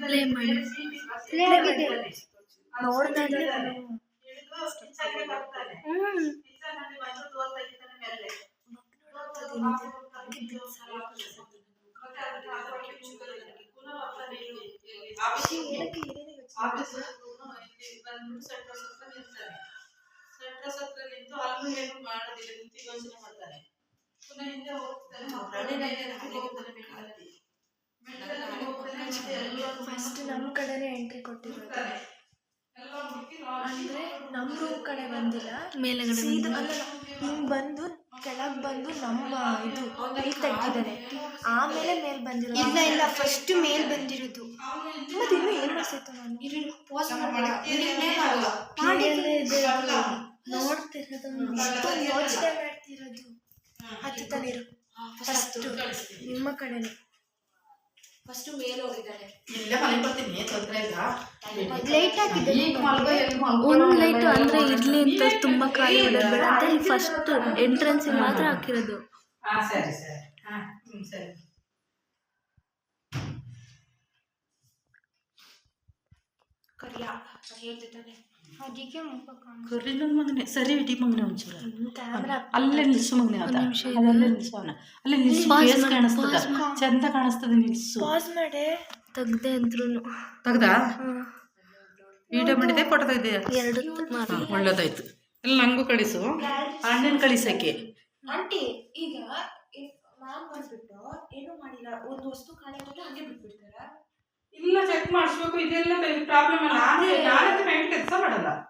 Play ಮಾಡಿ play ಮಾಡಿ ನೋಡ್ತಾ ಇದ್ರೆ ಹ್ಮ್ ಸೆಂಟ್ರಸ್ ಹತ್ರ ನಿಂತು ಅಲ್ಲೂ ಏನು ಮಾಡೋದಿಲ್ಲ ನಿಂತು ಯೋಚನೆ ಮಾಡ್ತಾನೆ ಪುನಃ ಹಿಂದೆ ಹೋಗ್ತಾನೆ ಕಡೆನೇ ಎಂಟ್ರಿ ಕೊಟ್ಟಿರೋದು. ಅಂದ್ರೆ ನಮ್ಮ ರೂಮ್ ಕಡೆ ಬಂದಿಲ್ಲ ಮೇಲೆ ಸೀದಾ ಅಲ್ಲ ಹಿಂಗ್ ಬಂದು ಕೆಳಗ್ ಬಂದು ನಮ್ಮ ಇದು ತಟ್ಟಿದ್ದಾರೆ ಆಮೇಲೆ ಮೇಲ್ ಬಂದಿರೋದು. ಇಲ್ಲ ಇಲ್ಲ ಫಸ್ಟ್ ಮೇಲ್ ಬಂದಿರೋದು. ಮತ್ತೆ ಇನ್ನೂ ಏನ್ ಮಾಡ್ಸಿತ್ತು ನಾನು. ನೋಡ್ತಿರೋದು ಯೋಚನೆ ಮಾಡ್ತಿರೋದು. ಹತ್ತುತ್ತಾನಿರು ಫಸ್ಟ್ ನಿಮ್ಮ ಕಡೆನೇ. ಫಸ್ಟ್ ಮೇಲ್ ಹೋಗಿದ್ದಾನೆ ಇಲ್ಲೇ ಮನೆ ಬರ್ತೀನಿ. ತೊಂದ್ರೆ ಇಲ್ಲ. ಲೈಟ್ ಹಾಕಿದ್ದೆ ಈಗ ಮಲ್ಗೋ ಎಲ್ಲಿ ಮಲ್ಗೋ ಒಂದು ಲೈಟ್ ಅಂದ್ರೆ ಇರಲಿ ಅಂತ ತುಂಬಾ ಖಾಲಿ ಬಿಡೋದು ಬೇಡ ಅಂತ ಇಲ್ಲಿ ಫಸ್ಟ್ ಎಂಟ್ರೆನ್ಸ್ ಮಾತ್ರ ಹಾಕಿರೋದು. ಹಾ ಸರಿ ಸರಿ. ಹಾ ಹ್ಮ್ ಸರಿ. ಕರಿಯ ಹೇಳ್ತಿದ್ದಾನೆ. ಅದಕ್ಕೆ ನನ್ನ ಸರಿ ಇಡಿ ಮಗನೇ ಒಂಚೂರು. ಕ್ಯಾಮ್ರಾ ಅಲ್ಲೇ ನಿಲ್ಸು ಮಗ್ನೆ ಅದ ಅಲ್ಲೇ ನಿಲ್ಸು ಅವನ. ಅಲ್ಲೇ ನಿಲ್ಸು. ಫೇಸ್ ಕಾಣಿಸ್ತದ. ಚಂದ ಕಾಣಿಸ್ತದೆ ನಿಲ್ಸು. ಪಾಸ್ ಮಾಡಿ. ತೆಗ್ದೆ ಅಂದ್ರು ತೆಗ್ದಾ? ವಿಡಿಯೋ ಮಾಡಿದೆ ಫೋಟೋ ತೆಗ್ದೆ ಎರಡು ಮಾಡಿ. ಒಳ್ಳೇದಾಯ್ತು. ಎಲ್ಲ ನಂಗೂ ಕಳಿಸು. ಅಣ್ಣನ ಕಳಿಸಕ್ಕೆ. ಆಂಟಿ ಈಗ ಮ್ಯಾಮ್ ಬಂದ್ಬಿಟ್ಟು ಏನು ಮಾಡಿಲ್ಲ. ಒಂದು ವಸ್ತು ಖಾಲಿ ಹಂಗೆ ಬಿಟ್ಬಿಡ್ತಾರ? ಇಲ್ಲ ಚೆಕ್ ಮಾಡಿಸ್ಬೇಕು. ಇದೆಲ್ಲ ಪ್ರಾಬ್ಲಮ್ ಅಲ್ಲ. ನಾನೇ ನಾನಂತೂ असं म्हणला.